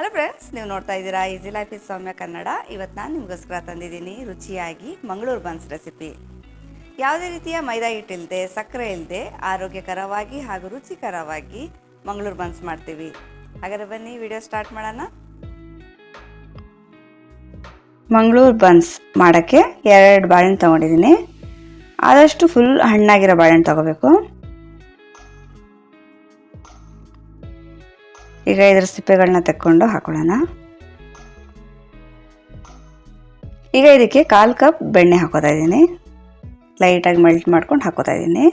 Hello friends ನೀವು ನೋಡ್ತಾ ಇದ್ದೀರಾ easy life is Soumya Kannada ಇವತ್ತು ನಾನು ನಿಮಗೋಸ್ಕರ ತಂದಿದ್ದೀನಿ ರುಚಿಯಾಗಿ ಮಂಗಳೂರು ಬನ್ಸ್ ರೆಸಿಪಿ ಯಾವುದೇ ರೀತಿಯ ಮೈದಾ ಹಿಟ್ಟಿಲ್ಲದೆ ಸಕ್ಕರೆ ಇಲ್ಲದೆ ಆರೋಗ್ಯಕರವಾಗಿ ಹಾಗೂ ರುಚಿಕರವಾಗಿ ಮಂಗಳೂರು ಬನ್ಸ್ ಮಾಡ್ತೀವಿ. ಹಾಗಾದ್ರೆ ಬನ್ನಿ ವಿಡಿಯೋ ಸ್ಟಾರ್ಟ್ ಮಾಡೋಣ. ಮಂಗಳೂರು ಬನ್ಸ್ ಮಾಡೋಕ್ಕೆ ಎರಡು ಬಾಳೆಹಣ್ಣು ತೊಗೊಂಡಿದ್ದೀನಿ. ಆದಷ್ಟು ಫುಲ್ ಹಣ್ಣಾಗಿರೋ ಬಾಳೆಹಣ್ಣು ತೊಗೋಬೇಕು. ಈಗ ಇದರ ಸಿಪ್ಪೆಗಳನ್ನ ತೆಕ್ಕೊಂಡು ಹಾಕೊಳ್ಳೋಣ. ಈಗ ಇದಕ್ಕೆ ಕಾಲು ಕಪ್ ಬೆಣ್ಣೆ ಹಾಕೋತಾ ಇದ್ದೀನಿ. ಲೈಟಾಗಿ ಮೆಲ್ಟ್ ಮಾಡ್ಕೊಂಡು ಹಾಕೋತಾ ಇದ್ದೀನಿ.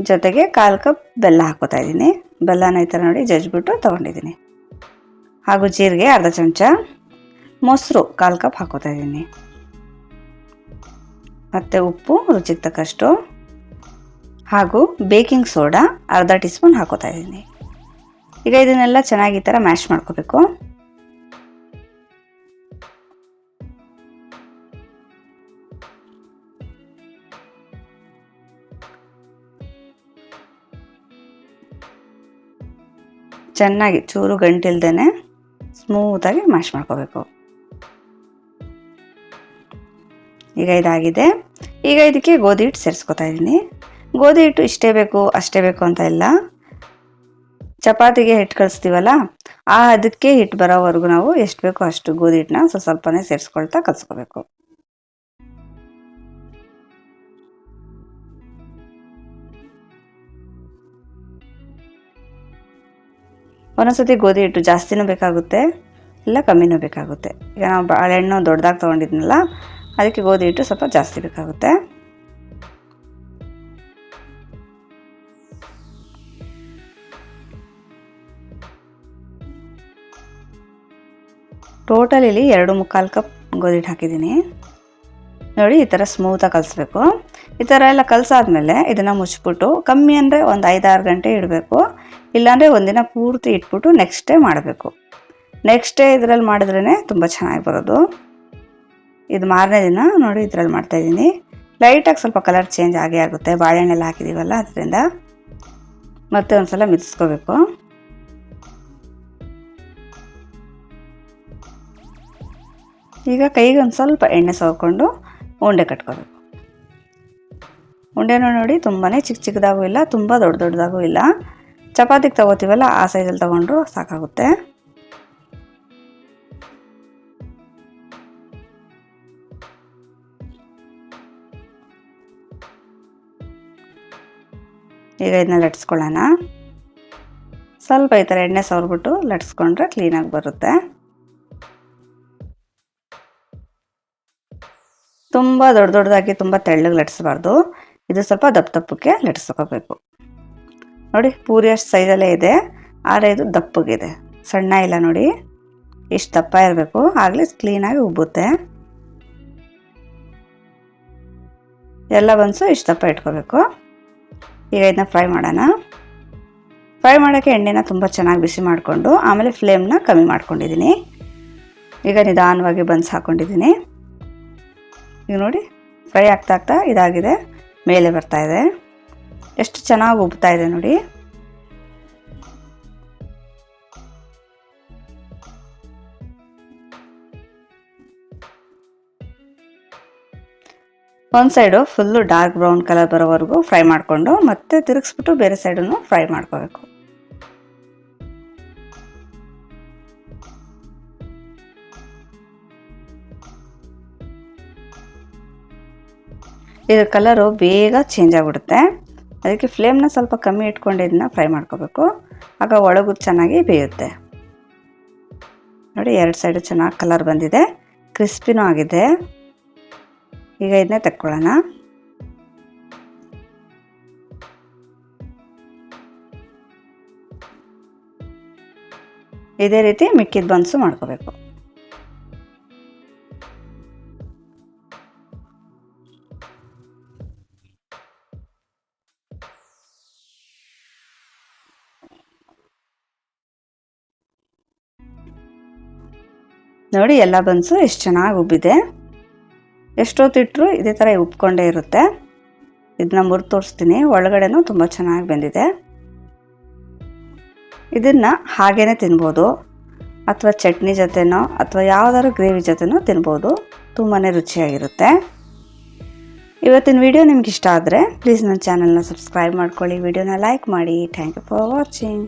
ಜೊತೆಗೆ ಕಾಲು ಕಪ್ ಬೆಲ್ಲ ಹಾಕೋತಾ ಇದ್ದೀನಿ. ಬೆಲ್ಲನ ಈ ಥರ ನೋಡಿ ಜಜ್ಬಿಟ್ಟು ತೊಗೊಂಡಿದ್ದೀನಿ. ಹಾಗೂ ಜೀರಿಗೆ ಅರ್ಧ ಚಮಚ ಮೊಸರು ಕಾಲು ಕಪ್ ಹಾಕೋತಾ ಇದ್ದೀನಿ. ಮತ್ತು ಉಪ್ಪು ರುಚಿಗೆ ತಕ್ಕಷ್ಟು. ಹಾಗೂ ಬೇಕಿಂಗ್ ಸೋಡಾ ಅರ್ಧ ಟೀ ಸ್ಪೂನ್ ಹಾಕೋತಾ ಇದ್ದೀನಿ. ಈಗ ಇದನ್ನೆಲ್ಲ ಚೆನ್ನಾಗಿ ಈ ಥರ ಮ್ಯಾಶ್ ಮಾಡ್ಕೋಬೇಕು. ಚೆನ್ನಾಗಿ ಚೂರು ಗಂಟಿಲ್ದೇನೆ ಸ್ಮೂತಾಗಿ ಮ್ಯಾಶ್ ಮಾಡ್ಕೋಬೇಕು. ಈಗ ಇದಾಗಿದೆ. ಈಗ ಇದಕ್ಕೆ ಗೋಧಿ ಹಿಟ್ಟು ಸೇರಿಸ್ಕೊತಾ ಇದ್ದೀನಿ ಗೋಧಿ ಹಿಟ್ಟು ಇಷ್ಟೇ ಬೇಕು, ಅಷ್ಟೇ ಬೇಕು ಅಂತ ಇಲ್ಲ. ಚಪಾತಿಗೆ ಹಿಟ್ಟು ಕಳಿಸ್ತೀವಲ್ಲ, ಆ ಅದಕ್ಕೆ ಹಿಟ್ಟು ಬರೋವರೆಗೂ ನಾವು ಎಷ್ಟು ಬೇಕೋ ಅಷ್ಟು ಗೋಧಿ ಹಿಟ್ಟನ್ನ ಸ್ವಲ್ಪ ಸ್ವಲ್ಪನೇ ಸೇರಿಸ್ಕೊಳ್ತಾ ಕಲಿಸ್ಕೋಬೇಕು. ಒಂದೊಂದ್ಸತಿ ಗೋಧಿ ಹಿಟ್ಟು ಜಾಸ್ತಿನೂ ಬೇಕಾಗುತ್ತೆ, ಇಲ್ಲ ಕಮ್ಮಿನೂ ಬೇಕಾಗುತ್ತೆ. ಈಗ ನಾವು ಬಾಳೆಹಣ್ಣು ದೊಡ್ಡದಾಗಿ ತೊಗೊಂಡಿದ್ನಲ್ಲ, ಅದಕ್ಕೆ ಗೋಧಿ ಹಿಟ್ಟು ಸ್ವಲ್ಪ ಜಾಸ್ತಿ ಬೇಕಾಗುತ್ತೆ. ಟೋಟಲ್ ಇಲ್ಲಿ ಎರಡು ಮುಕ್ಕಾಲು ಕಪ್ ಗೋಧಿ ಹಿಟ್ಟು ಹಾಕಿದ್ದೀನಿ. ನೋಡಿ, ಈ ಥರ ಸ್ಮೂತಾಗಿ ಕಲಿಸ್ಬೇಕು. ಈ ಥರ ಎಲ್ಲ ಕಲಸಾದ್ಮೇಲೆ ಇದನ್ನು ಮುಚ್ಚಿಬಿಟ್ಟು ಕಮ್ಮಿ ಅಂದರೆ ಒಂದು ಐದಾರು ಗಂಟೆ ಇಡಬೇಕು. ಇಲ್ಲಾಂದರೆ ಒಂದಿನ ಪೂರ್ತಿ ಇಟ್ಬಿಟ್ಟು ನೆಕ್ಸ್ಟ್ ಡೇ ಮಾಡಬೇಕು. ನೆಕ್ಸ್ಟ್ ಡೇ ಇದರಲ್ಲಿ ಮಾಡಿದ್ರೇ ತುಂಬ ಚೆನ್ನಾಗಿ ಬರೋದು. ಇದು ಮಾರನೇ ದಿನ ನೋಡಿ ಇದರಲ್ಲಿ ಮಾಡ್ತಾಯಿದ್ದೀನಿ ಲೈಟಾಗಿ ಸ್ವಲ್ಪ ಕಲರ್ ಚೇಂಜ್ ಆಗೇ ಆಗುತ್ತೆ. ಬಾಳೆಹಣ್ಣೆಲ್ಲ ಹಾಕಿದ್ದೀವಲ್ಲ ಅದರಿಂದ. ಮತ್ತೆ ಒಂದು ಸಲ ಮಿದಿಸ್ಕೋಬೇಕು. ಈಗ ಕೈಗೆ ಒಂದು ಸ್ವಲ್ಪ ಎಣ್ಣೆ ಸವರ್ಕೊಂಡು ಉಂಡೆ ಕಟ್ಕೋಬೇಕು. ಉಂಡೆನೂ ನೋಡಿ ತುಂಬಾ ಚಿಕ್ಕ ಚಿಕ್ಕದಾಗೂ ಇಲ್ಲ, ತುಂಬ ದೊಡ್ಡ ದೊಡ್ಡದಾಗೂ ಇಲ್ಲ. ಚಪಾತಿಗೆ ತಗೋತೀವಲ್ಲ, ಆ ಸೈಜಲ್ಲಿ ತೊಗೊಂಡ್ರು ಸಾಕಾಗುತ್ತೆ. ಈಗ ಇದನ್ನ ಲಟ್ಸ್ಕೊಳ್ಳೋಣ. ಸ್ವಲ್ಪ ಈ ಥರ ಎಣ್ಣೆ ಸವರ್ಬಿಟ್ಟು ಲಟ್ಸ್ಕೊಂಡ್ರೆ ಕ್ಲೀನಾಗಿ ಬರುತ್ತೆ. ತುಂಬ ದೊಡ್ಡ ದೊಡ್ಡದಾಗಿ ತುಂಬ ತೆಳ್ಳಗೆ ಲಟ್ಸಬಾರ್ದು ಇದು ಸ್ವಲ್ಪ ದಪ್ಪ ದಪ್ಪಕ್ಕೆ ಲಟ್ಸ್ಕೋಬೇಕು ನೋಡಿ, ಪೂರಿ ಅಷ್ಟು ಸೈಜಲ್ಲೇ ಇದೆ. ಆದರೆ ಇದು ದಪ್ಪಗಿದೆ. ಸಣ್ಣ ಇಲ್ಲ ನೋಡಿ. ಇಷ್ಟು ದಪ್ಪ ಇರಬೇಕು. ಆಗಲೇ ಕ್ಲೀನಾಗಿ ಉಬ್ಬುತ್ತೆ. ಎಲ್ಲ ಬನ್ಸು ಇಷ್ಟು ದಪ್ಪ ಇಟ್ಕೋಬೇಕು. ಈಗ ಇದನ್ನ ಫ್ರೈ ಮಾಡೋಣ. ಫ್ರೈ ಮಾಡೋಕ್ಕೆ ಎಣ್ಣೆನ ತುಂಬ ಚೆನ್ನಾಗಿ ಬಿಸಿ ಮಾಡಿಕೊಂಡು, ಆಮೇಲೆ ಫ್ಲೇಮ್ನ ಕಮ್ಮಿ ಮಾಡ್ಕೊಂಡಿದ್ದೀನಿ. ಈಗ ನಿಧಾನವಾಗಿ ಬನ್ಸ್ ಹಾಕ್ಕೊಂಡಿದ್ದೀನಿ ಈಗ ನೋಡಿ ಫ್ರೈ ಆಗ್ತಾ ಆಗ್ತಾ ಇದಾಗಿದೆ. ಮೇಲೆ ಬರ್ತಾ ಇದೆ. ಎಷ್ಟು ಚೆನ್ನಾಗಿ ಉಬ್ತಾ ಇದೆ ನೋಡಿ. ಒಂದು side full dark brown colour ಬರೋವರೆಗೂ ಫ್ರೈ ಮಾಡಿಕೊಂಡು ಮತ್ತೆ ತಿರುಗಿಸ್ಬಿಟ್ಟು ಬೇರೆ ಸೈಡನ್ನು ಫ್ರೈ ಮಾಡ್ಕೋಬೇಕು. ಇದ್ರ ಕಲರು ಬೇಗ ಚೇಂಜ್ ಆಗಿಬಿಡುತ್ತೆ. ಅದಕ್ಕೆ ಫ್ಲೇಮ್ನ ಸ್ವಲ್ಪ ಕಮ್ಮಿ ಇಟ್ಕೊಂಡು ಇದನ್ನ ಫ್ರೈ ಮಾಡ್ಕೋಬೇಕು. ಆಗ ಒಳಗೂ ಚೆನ್ನಾಗಿ ಬೇಯುತ್ತೆ. ನೋಡಿ ಎರಡು ಸೈಡು ಚೆನ್ನಾಗಿ ಕಲರ್ ಬಂದಿದೆ. ಕ್ರಿಸ್ಪಿನೂ ಆಗಿದೆ. ಈಗ ಇದನ್ನೇ ತಕ್ಕೊಳ್ಳೋಣ. ಇದೇ ರೀತಿ ಮಿಕ್ಕಿದ ಬನ್ಸು ಮಾಡ್ಕೋಬೇಕು. ನೋಡಿ ಎಲ್ಲ ಬನ್ಸು ಎಷ್ಟು ಚೆನ್ನಾಗಿ ಉಬ್ಬಿದೆ. ಎಷ್ಟೊತ್ತಿಟ್ಟರು ಇದೇ ಥರ ಉಬ್ಕೊಂಡೇ ಇರುತ್ತೆ. ಇದನ್ನ ಮುರಿದು ತೋರಿಸ್ತೀನಿ ಒಳಗಡೆನೂ ತುಂಬ ಚೆನ್ನಾಗಿ ಬೆಂದಿದೆ. ಇದನ್ನು ಹಾಗೇ ತಿನ್ಬೋದು. ಅಥವಾ ಚಟ್ನಿ ಜೊತೆನೋ ಅಥವಾ ಯಾವುದಾದ್ರು ಗ್ರೇವಿ ಜೊತೆನೋ ತಿನ್ಬೋದು. ತುಂಬಾ ರುಚಿಯಾಗಿರುತ್ತೆ. ಇವತ್ತಿನ ವಿಡಿಯೋ ನಿಮ್ಗೆ ಇಷ್ಟ ಆದರೆ ಪ್ಲೀಸ್ ನನ್ನ ಚಾನಲ್ನ ಸಬ್ಸ್ಕ್ರೈಬ್ ಮಾಡ್ಕೊಳ್ಳಿ. ವಿಡಿಯೋನ ಲೈಕ್ ಮಾಡಿ. Thank you for watching.